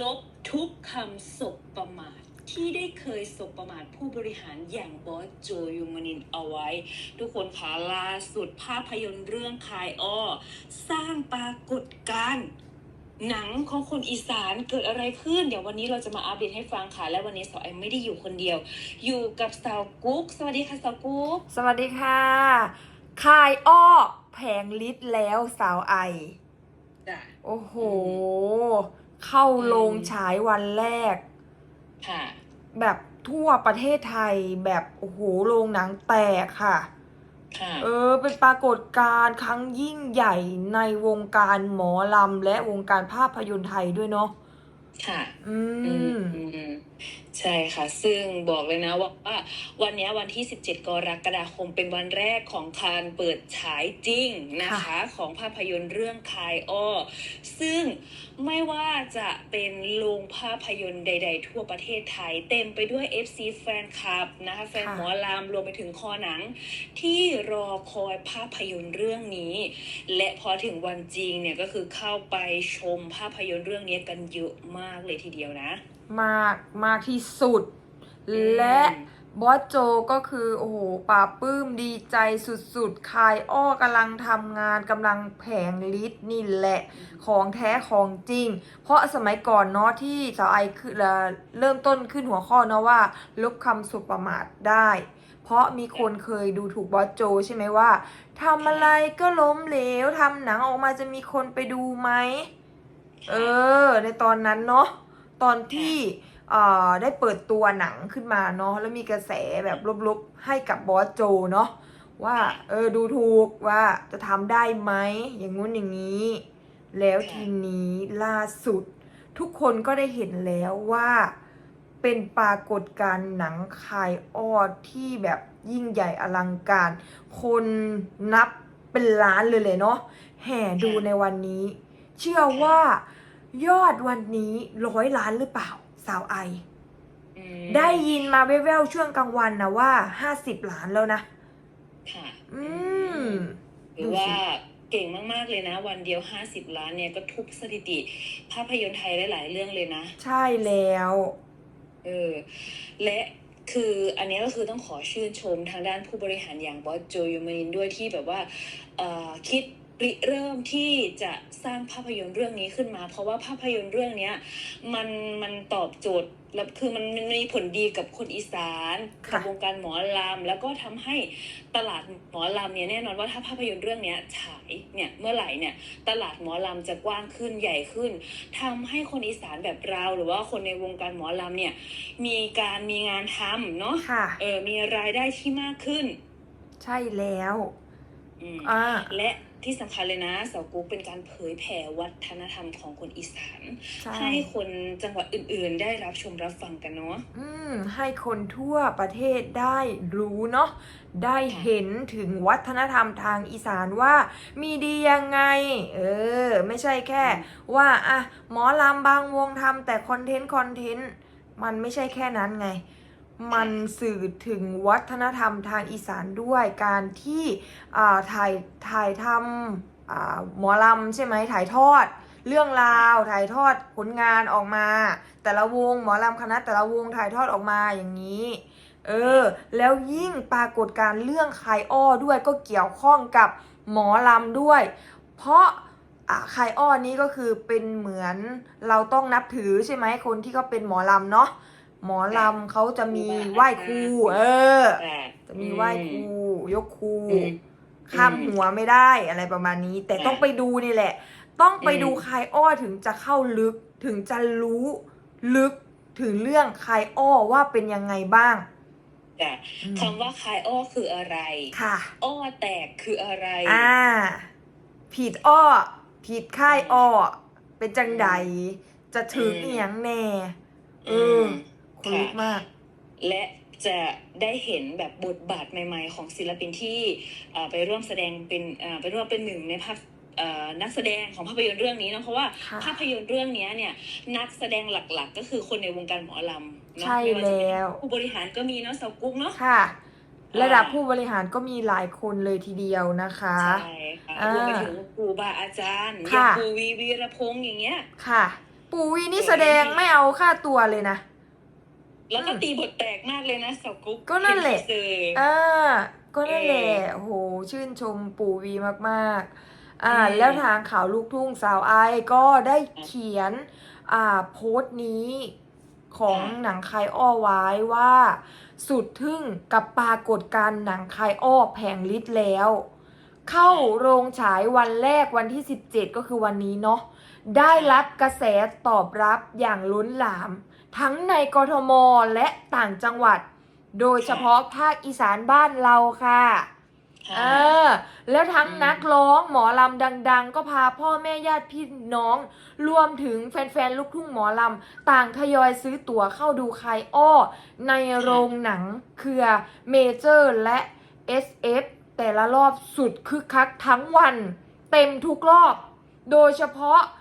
ลบทุกคำสบประมาทที่ได้เคยสบประมาทผู้บริหารอย่างบอสโจยูมานินเอาไว้ ทุกคนคะล่าสุดภาพยนตร์เรื่องคายอ้อ สร้างปรากฏการณ์หนังของคนอีสานเกิดอะไรขึ้น เดี๋ยววันนี้เราจะมาอัปเดตให้ฟังค่ะ และวันนี้สาวไอไม่ได้อยู่คนเดียว อยู่กับสาวกุ๊ก สวัสดีค่ะสาวกุ๊ก สวัสดีค่ะคายอ้อ แผงลิตรแล้วสาวไอจ้ะโอ้โห เข้าโรงฉายวันแรก ค่ะ แบบทั่วประเทศไทยแบบโอ้โหโรงหนังแตกค่ะ ค่ะ เออ เป็นปรากฏการณ์ครั้งยิ่งใหญ่ในวงการหมอลำและวงการภาพยนตร์ไทยด้วยเนาะค่ะ อือืมมอืมใช่ ค่ะ ซึ่งบอกเลยนะว่าว่าวันเนี้ยวันที่ 17 กรกฎาคมเป็นวันแรกของการเปิดฉายจริงนะคะค่ะของภาพยนตร์เรื่องคายอ้อซึ่งไม่ว่าจะเป็นโรงภาพยนตร์ใด ๆ ทั่วประเทศไทย เต็มไปด้วย FC แฟนคลับนะคะแฟนหมอลำรวมไปถึงคอหนัง ที่รอคอยภาพยนตร์เรื่องนี้ และพอถึงวันจริงเนี่ยก็คือเข้าไปชมภาพยนตร์เรื่องนี้กันเยอะมากเลยทีเดียวนะ มากมากที่สุดอืม และบอสโจก็คือโอ้โหปลาปื้มดีใจสุดๆ คายอ้อกำลังทำงานกำลังแผงลิตรนี่แหละ ของแท้ของจริง เพราะสมัยก่อนเนาะที่สาวไอคือเอ่อเริ่มต้นขึ้นหัวข้อเนาะว่า ลบคำสุประมาทได้ เพราะมีคนเคยดูถูกบอสโจใช่ไหมว่าทำอะไรก็ล้มเหลวทำหนังออกมาจะมีคนไปดูไหม เออ ในตอนนั้นเนาะตอนที่ ได้เปิดตัวหนังขึ้นมาเนาะแล้วมีกระแสแบบลบๆให้กับบอสโจเนาะว่าเออดูถูกว่าจะทำได้ไหมอย่างงู้นอย่างนี้ แล้วทีนี้ล่าสุด ทุกคนก็ได้เห็นแล้วว่าเป็นปรากฏการณ์หนังคายอ้อที่แบบยิ่งใหญ่อลังการ คนนับเป็นล้านเลยเลยเนาะแห่ดูในวันนี้ เชื่อว่ายอดวันนี้ร้อยล้านหรือเปล่า สาวไออืมได้ยินมาแว่วๆช่วงกลางวันนะว่าห้าสิบล้านแล้วนะ ค่ะ อืมหรือว่าเก่งมากๆเลยนะ วันเดียว50ล้านเนี่ยก็ทุบสถิติ ภาพยนตร์ไทยหลายๆเรื่องเลยนะ ใช่แล้ว เออ และคืออันเนี้ยก็คือต้องขอชื่นชมทางด้านผู้บริหารอย่างบอสโจยูมานินด้วยที่แบบว่าเอ่อคิด ริเริ่มที่จะสร้างภาพยนตร์เรื่องนี้ขึ้นมา เพราะว่าภาพยนตร์เรื่องเนี้ยมันมันตอบโจทย์แล้วคือมันมันมีผลดีกับคนอีสานค่ะกับวงการหมอลำแล้วก็ทำให้ตลาดหมอลำเนี่ยแน่นอนว่าถ้าภาพยนตร์เรื่องเนี้ยฉายเนี่ยเมื่อไหร่เนี่ยตลาดหมอลำจะกว้างขึ้นใหญ่ขึ้นทำให้คนอีสานแบบเราหรือว่าคนในวงการหมอลำเนี่ยมีการมีงานทำเนาะค่ะเออมีรายได้ที่มากขึ้น ใช่แล้วอืมอ่าและ ที่สำคัญเลยนะเสากุ๊กเป็นการเผยแผ่วัฒนธรรมของคนอีสานใช่ ให้คนจังหวัดอื่นๆ ได้รับชมรับฟังกันเนาะ อืมให้คนทั่วประเทศได้รู้เนาะได้เห็นถึงวัฒนธรรมทางอีสานว่า มีดียังไง เออ ไม่ใช่แค่ ว่าอะหมอลำบางวงทำแต่คอนเทนต์คอนเทนต์ มันไม่ใช่แค่นั้นไง มันสื่อถึงวัฒนธรรมทางอีสานด้วยการที่ถ่ายถ่ายทำหมอลำใช่ไหมถ่ายทอด เรื่องราวถ่ายทอดผลงานออกมา แต่ละวงหมอลำคณะแต่ละวงถ่ายทอดออกมาอย่างนี้เออแล้วยิ่งปรากฏการณ์เรื่องคายอ้อด้วยก็เกี่ยวข้องกับหมอลำด้วย เพราะอ่าคายอ้อนี้ก็คือเป็นเหมือนเราต้องนับถือใช่ไหมคนที่เขาเป็นหมอลำเนาะ หมอลำเขาจะมีไหว้ครูเออแต่จะมีไหว้ครูยกครูอืมข้ามหัวไม่ได้อะไรประมาณนี้ แต่ต้องไปดูนี่แหละ ต้องไปดูอืมคายอ้อถึงจะเข้าลึกถึงจะรู้ลึกถึงเรื่องคายอ้อว่าเป็นยังไงบ้างแต่อืมคำว่าคายอ้อคืออะไร ค่ะ อ้อแตกคืออะไร อ่า ผิดอ้อ ผิดค่ายอ้อ เป็นจังใด จะถึงอืมเอียงแน่เออือม คนลุกมาก และจะได้เห็นแบบบทบาทใหม่ ๆ ของศิลปินที่เอ่อไปร่วมแสดงเป็นเอ่อไปร่วมเป็นหนึ่งในภาพเอ่อนักแสดงของภาพยนตร์เรื่องนี้เนอะเพราะว่าค่ะภาพยนตร์เรื่องนี้เนี่ยนักแสดงหลักๆ ก็คือคนในวงการหมอลำเนาะใช่ไม่ว่าจะเป็นแล้วผู้บริหารก็มีเนาะเสากุ๊กเนาะค่ะ ระดับอ่าผู้บริหารก็มีหลายคนเลยทีเดียวนะคะใช่ค่ะอ่ารวมไปถึงครูบาอาจารย์อค่ะย่างครูวีวีรพงษ์อย่างเงี้ยค่ะปปู่วีนี่แสดงไม่เอาค่าตัวเลยนะ แล้วก็ตีบทแตกมากเลยนะสาวกุ๊กก็นั่นแหละเจออ่าก็นั่นแหละเออโอ้โหชื่นชมปู่วีมากๆ อ่าอืมแล้วทางข่าวลูกทุ่งสาวไอก็ได้เขียน อ่า โพสต์นี้ของหนังคายอ้อไว้ว่า สุดทึ่งกับปรากฏการณ์หนังคายอ้อแผงลิตรแล้ว เข้าโรงฉายวันแรกวันที่ 17 ก็คือวันนี้เนาะได้รับกระแสตอบรับอย่างล้นหลาม ทั้งในกทมและต่างจังหวัด โดยเฉพาะภาคอีสานบ้านเราค่ะค่ะเออ แล้วทั้งอืมนักร้องหมอลำดัง ๆ ก็พาพ่อแม่ญาติพี่น้อง รวมถึงแฟนๆลูกทุ่งหมอลำต่างทยอยซื้อตั๋วเข้าดูคายอ้อ ในโรงหนังเครือเมเจอร์และ SF แต่ละรอบสุดคึกคักทั้งวัน เต็มทุกรอบ โดยเฉพาะอ่า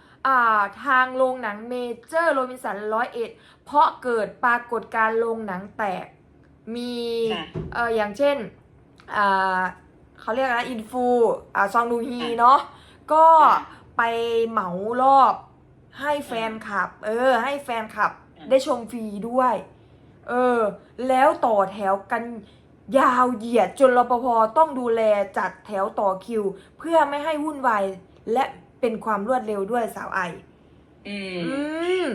ทางโรงหนังเมเจอร์โรบินสันร้อยเอ็ดเพราะเกิดปรากฏการณ์โรงหนังแตกมีค่ะเอออย่างเช่นอ่าเขาเรียกอะไรนะอินฟูอ่าซองดูฮีเนาะก็ค่ะไปเหมารอบให้แฟนคลับ เออ ให้แฟนคลับอืมได้ชมฟรีด้วย เออ แล้วต่อแถวกันยาวเหยียดจนรปภต้องดูแลจัดแถวต่อคิว เพื่อไม่ให้วุ่นวายและ เป็นความรวดเร็วด้วยสาวไอ อืม อืม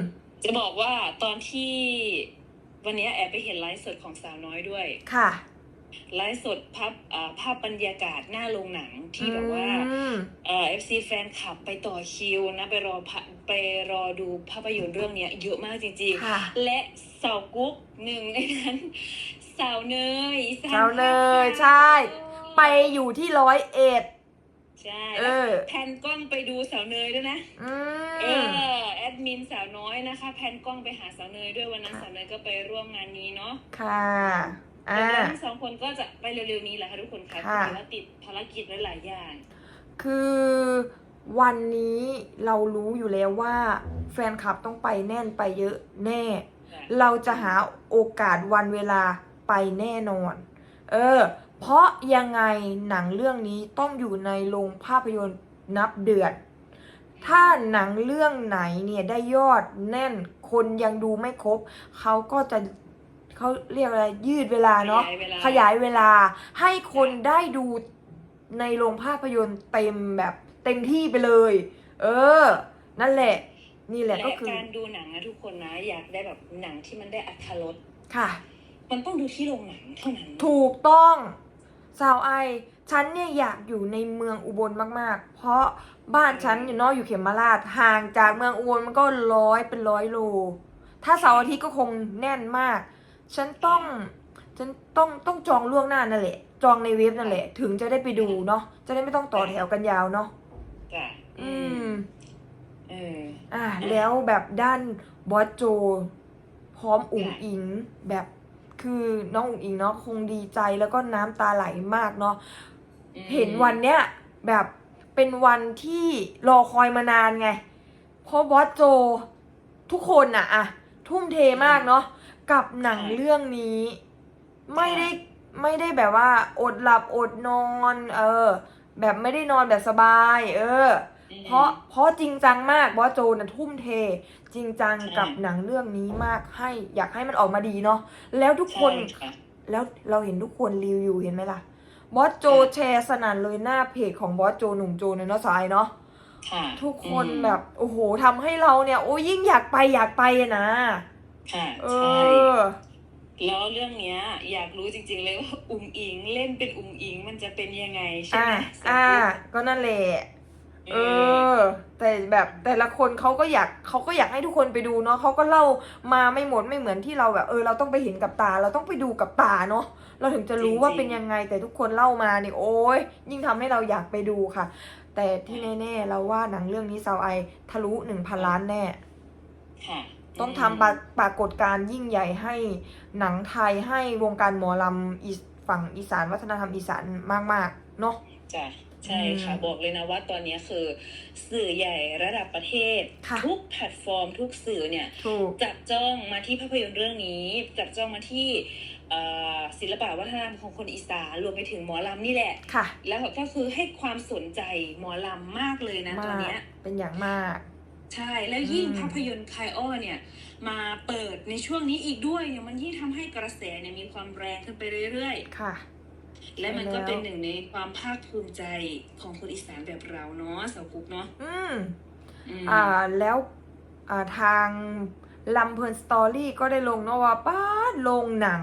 จะบอกว่าตอนที่วันนี้แอบไปเห็นไลฟ์สดของสาวน้อยด้วย ค่ะ ไลฟ์สดภาพอ่าภาพบรรยากาศหน้าโรงหนังที่แบบว่าอืม เอ่อฟซีแฟนคลับไปต่อคิวนะ ไปรอพะไปรอดูภาพยนตร์เรื่องเนี้ยเยอะมากจริงค่ะ ๆ และสาวกุ๊กหนึ่งในนั้น สาวเนยอีสนสาวเนยภาคใช่ ไปอยู่ที่ร้อยเอ็ด ใช่เอแล้วอแพนกล้องไปดูสาวเนยด้วยนะ อืเอม อแอดมินสาวน้อยนะคะ แพนกล้องไปหาสาวเนยด้วยวันนั้นค่ะ สาวเนยก็ไปร่วมงานนี้เนาะค่ะอ่าแล้วทั้งสองคนก็จะไปเร็วๆนี้แหละค่ะทุกคนค่ะค่ะถือว่าติดภารกิจหลายๆอย่าง คือวันนี้เรารู้อยู่แล้วว่า แฟนคลับต้องไปแน่นไปเยอะแน่ เราจะหาโอกาสวันเวลาไปแน่นอน เออ เพราะยังไงหนังเรื่องนี้ต้องอยู่ในโรงภาพยนตร์นับเดือน ถ้าหนังเรื่องไหนเนี่ยได้ยอดแน่นคนยังดูไม่ครบ เขาก็จะเขาเรียกอะไรยืดเวลาเนาะขยายเวลาขยายเวลาให้คนได้ดูในโรงภาพยนตร์เต็มแบบเต็มที่ไปเลย เออ นั่นแหละ นี่แหละและก็คือการดูหนังนะทุกคนนะอยากได้แบบหนังที่มันได้อัธรสค่ะ มันต้องดูที่โรงหนังเท่านั้น ถูกต้อง สาวไอฉันเนี่ยอยากอยู่ในเมืองอุบลมากๆ เพราะบ้านฉันอยู่เนอกอยู่เขมราชห่างจากเมืองอุบลมันก็ร้อยเป็นร้อยโล ถ้าเสาร์อาทิตย์ก็คงแน่นมาก ฉันต้องฉันต้องต้องจองล่วงหน้านั่นแหละ จองในเว็บนั่นแหละ ถึงจะได้ไปดูเนาะจะได้ไม่ต้องต่อแถวกันยาวเนาะจ้ะอืมเอออะแล้วแบบด้านบอสโจ พร้อมอุ๋งค่ะอิงแบบ คือน้องอุ๋งอิงเนาะคงดีใจแล้วก็น้ำตาไหลมากเนาะอืมเห็นวันเนี้ยแบบเป็นวันที่รอคอยมานานไง เพราะบอสโจทุกคนอะอะทุ่มเทมากเนาะกับหนังเรื่องนี้ ไม่ได้ไม่ได้แบบว่า อดหลับอดนอน เออ แบบไม่ได้นอนแบบสบาย เอออืมเพราะเพราะจริงจังมากบอสโจนะทุ่มเท จริงจังใช่กับหนังเรื่องนี้มากให้อยากให้มันออกมาดีเนาะแล้วทุกคนใช่ค่ะแล้วเราเห็นทุกคนรีวิวเห็นไหมล่ะบอสโจค่ะแชร์สนั่นเลยหน้าเพจของบอสโจหนุ่มโจเนี่ยเนาะสายเนาะค่ะทุกคนอืมแบบโอ้โหทำให้เราเนี่ย โอ้ยิ่งอยากไปอยากไปอะนะค่ะเอใช่อแล้วเรื่องเนี้ย อยากรู้จริง ๆ เลยว่าอุ๋งอิงเล่นเป็นอุ๋งอิงมันจะเป็นยังไงใช่อ่าไหมอ่าสาวกุ๊กก็นั่นแหละ เอเอออ แต่แบบแต่ละคนเขาก็อยากเขาก็อยากให้ทุกคนไปดูเนาะเขาก็เล่ามาไม่หมดไม่เหมือนที่เราแบบเออเราต้องไปเห็นกับตา เราต้องไปดูกับตาเนาะเราถึงจะรู้ว่าจริงๆเป็นยังไงแต่ทุกคนเล่ามาเนี่ยโอ้ยยิ่งทำให้เราอยากไปดูค่ะ แต่ที่แน่ๆเราว่าหนังเรื่องนี้ซาวไอทะลุหนึ่งพันล้านแน่ค่ะต้องทำปราปรากฏการณ์ยิ่งใหญ่ให้หนังไทยให้วงการหมอลำอีสฝั่งอีสานวัฒนธรรมอีสานมากๆ เนาะจ้ะ ใช่ค่ะอืมบอกเลยนะว่าตอนนี้คือสื่อใหญ่ระดับประเทศค่ะทุกแพลตฟอร์ม ทุกสื่อเนี่ยถูกจับจ้องมาที่ภาพยนตร์เรื่องนี้ จับจ้องมาที่เอ่อศิลปะวัฒนธรรมของคนอีสานรวมไปถึงหมอลำนี่แหละค่ะ แล้วก็คือให้ความสนใจหมอลำมากเลยนะตอนมากเนี้ยเป็นอย่างมากอใช่แล้วยิ่งอืมภาพยนตร์คายอ้อเนี่ยมาเปิดในช่วงนี้อีกด้วยเนี่ยมันยิ่งทำให้กระแสเนี่ยมีความแรงขึ้นไปเรื่อยค่ะๆ และมันก็ใช่แล้วเป็นหนึ่งในความภาคภูมิใจของคนอีสานแบบเราเนาะสาวกุ๊กเนาะอืมอืมอ่าแล้วอ่าทางลำเพลินสตอรี่ก็ได้ลงเนาะว่าป้าดโรงหนัง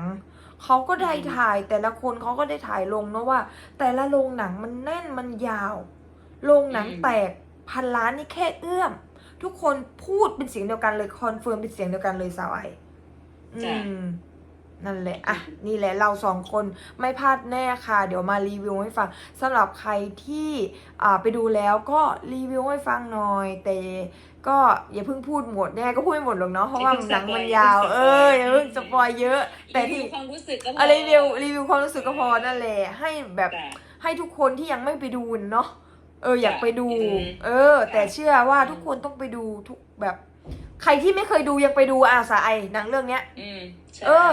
เขาก็ได้ถ่ายแต่ละคนเขาก็ได้ถ่ายลงเนาะว่า แต่ละโรงหนังมันแน่นมันยาวโรงหนังแตกพันล้านนี่แค่เอื้อม ทุกคนพูดเป็นเสียงเดียวกันเลยคอนเฟิร์มเป็นเสียงเดียวกันเลยสาวไออืจ้ะม นั่นแหละ อะ นี่แหละเราสองคนไม่พลาดแน่ค่ะ เดี๋ยวมารีวิวให้ฟังสำหรับใครที่อ่าไปดูแล้วก็รีวิวให้ฟังหน่อย แต่ก็อย่าเพิ่งพูดหมดแน่ก็พูดไม่หมดหรอกเนาะเพราะว่าหนังมันยาว เอออย่าเพิ่งสปอยเยอะ แต่ที่รีวิวความรู้สึกก็พออะไรรีวิวรีวิวความรู้สึกก็พอนั่นแหละให้แบบจ้ะให้ทุกคนที่ยังไม่ไปดูเนาะเอออยากไปดูอืมเออ แต่เชื่อว่าทุกคนต้องไปดูทุกแบบ ใครที่ไม่เคยดูยังไปดูอาสาไอหนังเรื่องเนี้ยอืมใช่เออ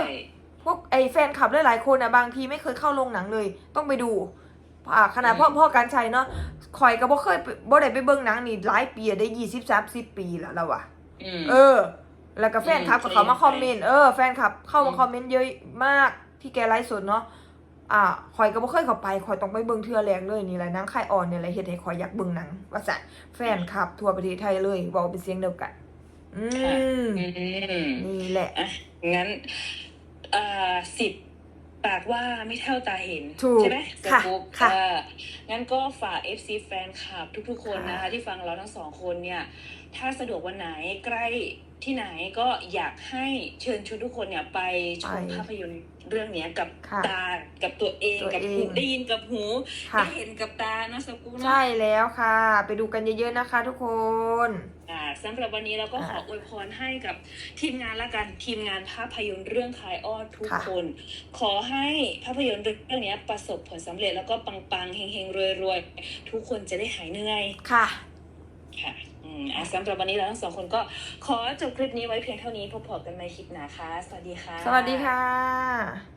พวกไอแฟนคลับหลายๆคนอะบางทีไม่เคยเข้าโรงหนังเลย ต้องไปดูอ่าขนาดพ่อพ่อการชัยเนาะคอยก็บ่เคยไปบ่ได้ไปเบิ่งหนังนี่หลายปีอะได้ยี่สิบสามสิบปีแล้วแล้ววะอืมเออ แล้วก็แฟนคลับก็เขามาคอมเมนต์เออแฟนคลับเข้ามาอืมคอมเมนต์เยอะมากที่แกไลฟ์สดเนาะอ่าคอยก็บ่เคยเข้าไปคอยต้องไปเบิ่งเทื่อแรกเลยนี่แหละหนังค่ายอ่อนเนี่ยแหละเฮ็ดให้คอยอยากเบิ่งหนังว่าซั่นแฟนคลับทั่วประเทศไทยเลยเว้าเป็นเสียงเดียวกัน อืมอืมนี่แหละอะงั้นเอ่อสิบปากว่าไม่เท่าตาเห็น ถูกใช่ไหมค่ะสกู๊ปค่ะเอองั้นก็ฝาก FC แฟนคลับทุกๆคนนะคะค่ะที่ฟังเราทั้งสองคนเนี่ย ถ้าสะดวกวันไหนใกล้ที่ไหนก็อยากให้เชิญชวนทุกคนเนี่ยไปชมไปภาพยนตร์เรื่องเนี้ยกับค่ะตา กับตัวเอง ตัวกับเองหูได้ยินกับหูค่ะ ได้เห็นกับตานะสกู๊ปเนอะใช่แล้วค่ะ ไปดูกันเยอะๆนะคะทุกคนอ่า สำหรับวันนี้เราก็ขออวยพรให้กับทีมงานละกันทีมงานภาพยนตร์เรื่องคายอ้อทุกค่ะคนขอให้ภาพยนตร์เรื่องนี้ประสบผลสำเร็จแล้วก็ปังๆเฮงๆรวยๆทุกคนจะได้หายเหนื่อยค่ะค่ะอืมอะสำหรับวันนี้เราทั้งสองคนก็ขอจบคลิปนี้ไว้เพียงเท่านี้พบกันในคลิปหน้าค่ะ สวัสดีค่ะ สวัสดีค่ะ